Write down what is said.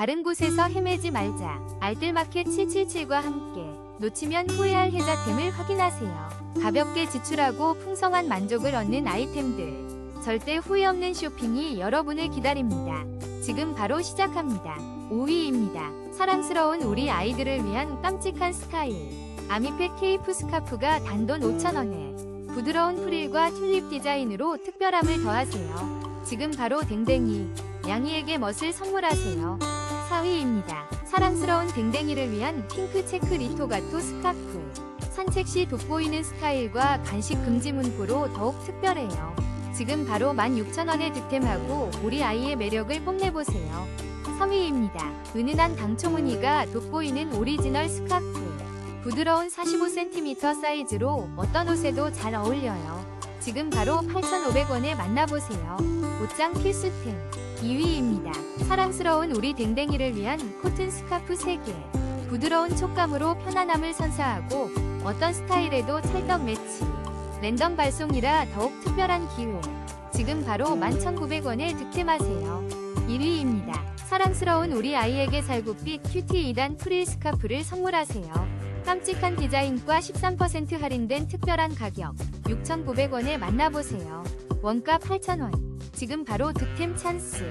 다른 곳에서 헤매지 말자. 알뜰마켓 777과 함께 놓치면 후회할 혜자템을 확인하세요. 가볍게 지출하고 풍성한 만족을 얻는 아이템들. 절대 후회 없는 쇼핑이 여러분을 기다립니다. 지금 바로 시작합니다. 5위입니다. 사랑스러운 우리 아이들을 위한 깜찍한 스타일. 아미팩 케이프 스카프가 단돈 5,000원에 부드러운 프릴과 튤립 디자인으로 특별함을 더하세요. 지금 바로 댕댕이, 양이에게 멋을 선물하세요. 4위입니다. 사랑스러운 댕댕이를 위한 핑크 체크 리토가토 스카프. 산책 시 돋보이는 스타일과 간식 금지 문구로 더욱 특별해요. 지금 바로 16,000원에 득템하고 우리 아이의 매력을 뽐내보세요. 3위입니다. 은은한 당초무늬가 돋보이는 오리지널 스카프. 부드러운 45cm 사이즈로 어떤 옷에도 잘 어울려요. 지금 바로 8,500원에 만나보세요. 옷장 필수템 2위입니다. 사랑스러운 우리 댕댕이를 위한 코튼 스카프 3개. 부드러운 촉감으로 편안함을 선사하고 어떤 스타일에도 찰떡 매치. 랜덤 발송이라 더욱 특별한 기회. 지금 바로 11,900원에 득템하세요. 1위입니다. 사랑스러운 우리 아이에게 살구빛 큐티 2단 프릴 스카프를 선물하세요. 깜찍한 디자인과 13% 할인된 특별한 가격 6,900원에 만나보세요. 원가 8,000원. 지금 바로 득템 찬스.